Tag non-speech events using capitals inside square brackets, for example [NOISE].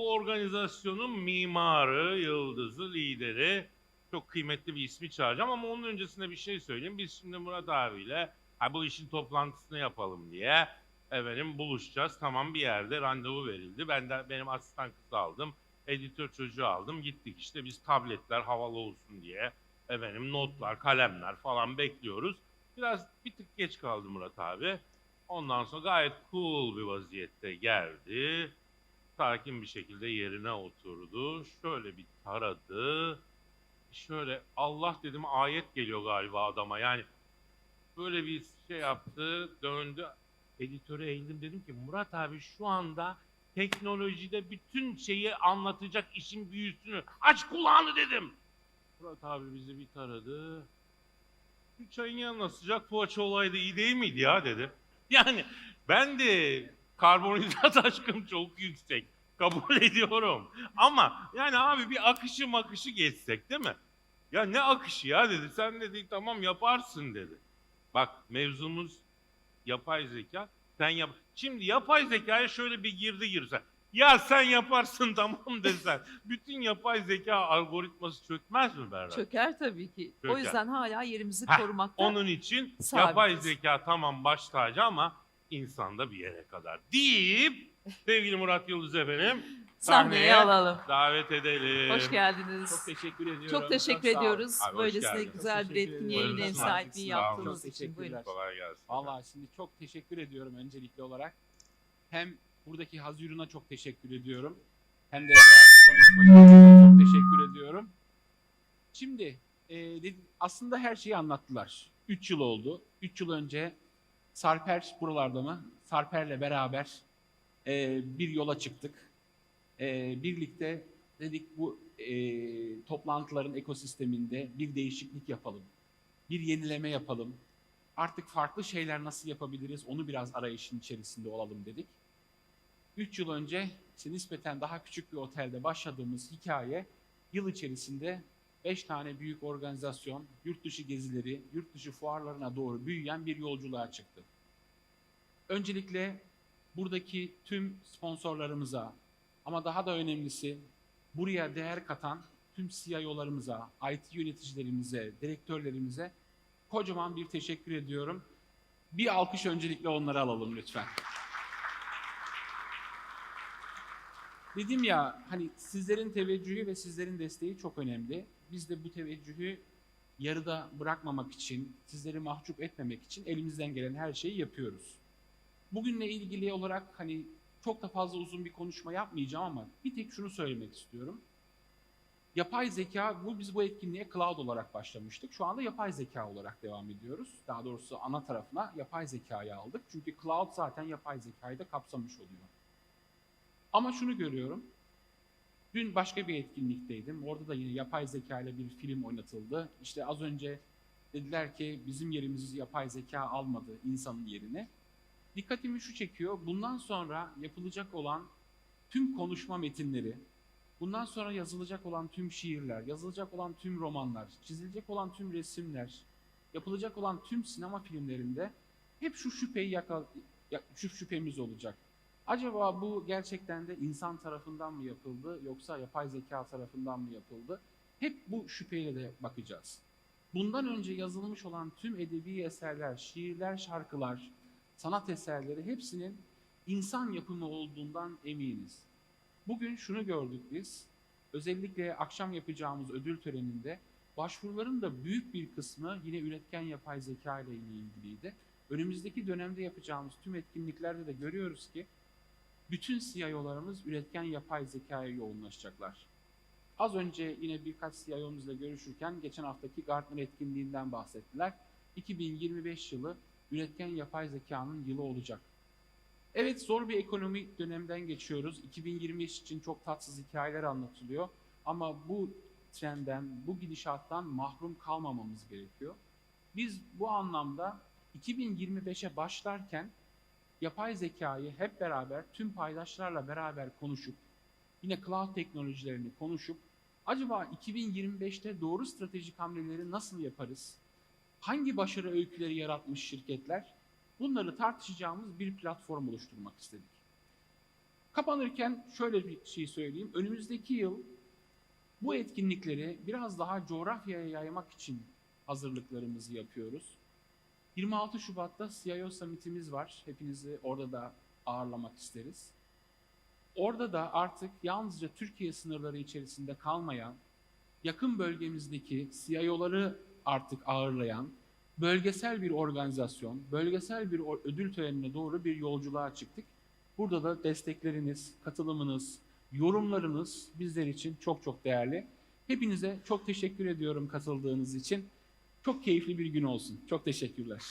bu organizasyonun mimarı, yıldızı, lideri çok kıymetli bir ismi çağıracağım ama onun öncesinde bir şey söyleyeyim. Biz şimdi Murat abiyle ha, bu işin toplantısını yapalım diye efendim buluşacağız. Tamam bir yerde randevu verildi. Ben de benim asistan kızı aldım. Editör çocuğu aldım. Gittik işte biz tabletler havalı olsun diye efendim notlar, kalemler falan bekliyoruz. Biraz bir tık geç kaldı Murat abi. Ondan sonra gayet cool bir vaziyette geldi. Sakin bir şekilde yerine oturdu. Şöyle bir taradı. Şöyle Allah dedim ayet geliyor galiba adama. Yani böyle bir şey yaptı, döndü. Editöre eğildim dedim ki Murat abi şu anda teknolojide bütün şeyi anlatacak işin büyüsünü aç kulağını dedim. Murat abi bizi bir taradı. Şu çayın yanına sıcak poğaça olaydı iyi değil miydi ya dedi. Yani ben de karbonhidrat [LAUGHS] aşkım çok yüksek. Kabul ediyorum. Ama yani abi bir akışı makışı geçsek değil mi? Ya ne akışı ya dedi. Sen dedi tamam yaparsın dedi. Bak mevzumuz yapay zeka. Sen yap. Şimdi yapay zekaya şöyle bir girdi girsen. Ya sen yaparsın [LAUGHS] tamam desen. Bütün yapay zeka algoritması çökmez mi Berra? Çöker tabii ki. Çöker. O yüzden hala yerimizi Heh, korumakta. Onun için Sabitiz. yapay zeka tamam baş tacı ama insanda bir yere kadar deyip sevgili Murat Yıldız efendim [LAUGHS] Sahneye alalım. davet edelim. Hoş geldiniz. Çok teşekkür ediyorum. Çok teşekkür sağ olun. ediyoruz. Abi, hoş Böylesine geldiniz. güzel Çok bir teşekkür etkinliğe ederim. yine ev Buyurun. sahipliği Sağ olun. yaptığınız Çok için. Buyurun. teşekkürler. Kolay gelsin. Vallahi şimdi çok teşekkür ediyorum öncelikli olarak. Hem buradaki Hazirun'a çok teşekkür ediyorum. Hem de konuşmacılarına çok teşekkür ediyorum. Şimdi e, dedi- aslında her şeyi anlattılar. 3 yıl oldu. 3 yıl önce Sarper buralarda mı? Sarper'le beraber e, bir yola çıktık. E, birlikte dedik bu e, toplantıların ekosisteminde bir değişiklik yapalım. Bir yenileme yapalım. Artık farklı şeyler nasıl yapabiliriz onu biraz arayışın içerisinde olalım dedik. 3 yıl önce işte nispeten daha küçük bir otelde başladığımız hikaye yıl içerisinde 5 tane büyük organizasyon, yurt dışı gezileri, yurt dışı fuarlarına doğru büyüyen bir yolculuğa çıktı. Öncelikle buradaki tüm sponsorlarımıza ama daha da önemlisi buraya değer katan tüm CIO'larımıza, IT yöneticilerimize, direktörlerimize kocaman bir teşekkür ediyorum. Bir alkış öncelikle onlara alalım lütfen. Dedim ya hani sizlerin teveccühü ve sizlerin desteği çok önemli. Biz de bu teveccühü yarıda bırakmamak için, sizleri mahcup etmemek için elimizden gelen her şeyi yapıyoruz. Bugünle ilgili olarak hani çok da fazla uzun bir konuşma yapmayacağım ama bir tek şunu söylemek istiyorum. Yapay zeka, bu biz bu etkinliğe cloud olarak başlamıştık. Şu anda yapay zeka olarak devam ediyoruz. Daha doğrusu ana tarafına yapay zekayı aldık. Çünkü cloud zaten yapay zekayı da kapsamış oluyor. Ama şunu görüyorum. Dün başka bir etkinlikteydim. Orada da yine yapay zeka ile bir film oynatıldı. İşte az önce dediler ki bizim yerimizi yapay zeka almadı insanın yerine. Dikkatimi şu çekiyor. Bundan sonra yapılacak olan tüm konuşma metinleri, bundan sonra yazılacak olan tüm şiirler, yazılacak olan tüm romanlar, çizilecek olan tüm resimler, yapılacak olan tüm sinema filmlerinde hep şu şüpheyi yaka, ya- şu şüphemiz olacak. Acaba bu gerçekten de insan tarafından mı yapıldı yoksa yapay zeka tarafından mı yapıldı? Hep bu şüpheyle de bakacağız. Bundan önce yazılmış olan tüm edebi eserler, şiirler, şarkılar, sanat eserleri hepsinin insan yapımı olduğundan eminiz. Bugün şunu gördük biz. Özellikle akşam yapacağımız ödül töreninde başvuruların da büyük bir kısmı yine üretken yapay zeka ile ilgiliydi. Önümüzdeki dönemde yapacağımız tüm etkinliklerde de görüyoruz ki bütün CIO'larımız üretken yapay zekaya yoğunlaşacaklar. Az önce yine birkaç CIO'muzla görüşürken geçen haftaki Gartner etkinliğinden bahsettiler. 2025 yılı üretken yapay zekanın yılı olacak. Evet zor bir ekonomik dönemden geçiyoruz. 2025 için çok tatsız hikayeler anlatılıyor. Ama bu trenden, bu gidişattan mahrum kalmamamız gerekiyor. Biz bu anlamda 2025'e başlarken yapay zekayı hep beraber tüm paydaşlarla beraber konuşup yine cloud teknolojilerini konuşup acaba 2025'te doğru stratejik hamleleri nasıl yaparız? Hangi başarı öyküleri yaratmış şirketler? Bunları tartışacağımız bir platform oluşturmak istedik. Kapanırken şöyle bir şey söyleyeyim. Önümüzdeki yıl bu etkinlikleri biraz daha coğrafyaya yaymak için hazırlıklarımızı yapıyoruz. 26 Şubat'ta CIO Summit'imiz var. Hepinizi orada da ağırlamak isteriz. Orada da artık yalnızca Türkiye sınırları içerisinde kalmayan, yakın bölgemizdeki CIO'ları artık ağırlayan, bölgesel bir organizasyon, bölgesel bir ödül törenine doğru bir yolculuğa çıktık. Burada da destekleriniz, katılımınız, yorumlarınız bizler için çok çok değerli. Hepinize çok teşekkür ediyorum katıldığınız için. Çok keyifli bir gün olsun. Çok teşekkürler.